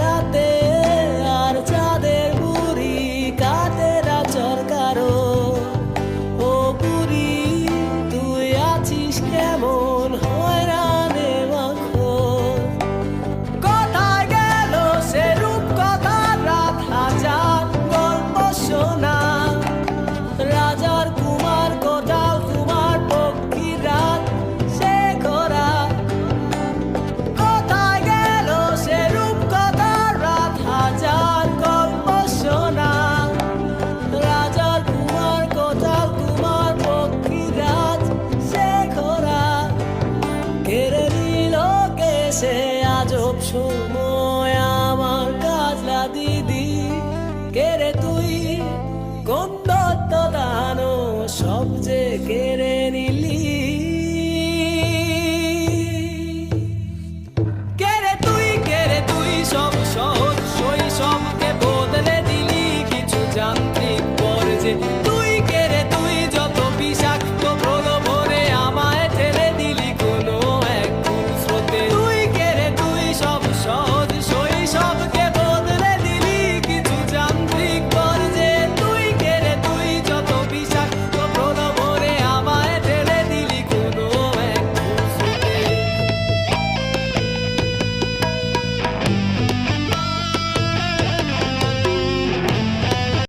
রাতে এসে আজব সময় আমার কাজলা দিদি। কেরে তুই? কোন দত্ত দানো সব যে কেড়ে নিলি? কেরে তুই? কেরে তুই? সব সহজ শৈশবকে বদলে দিলি। কিছু যান্ত্রিক পর যে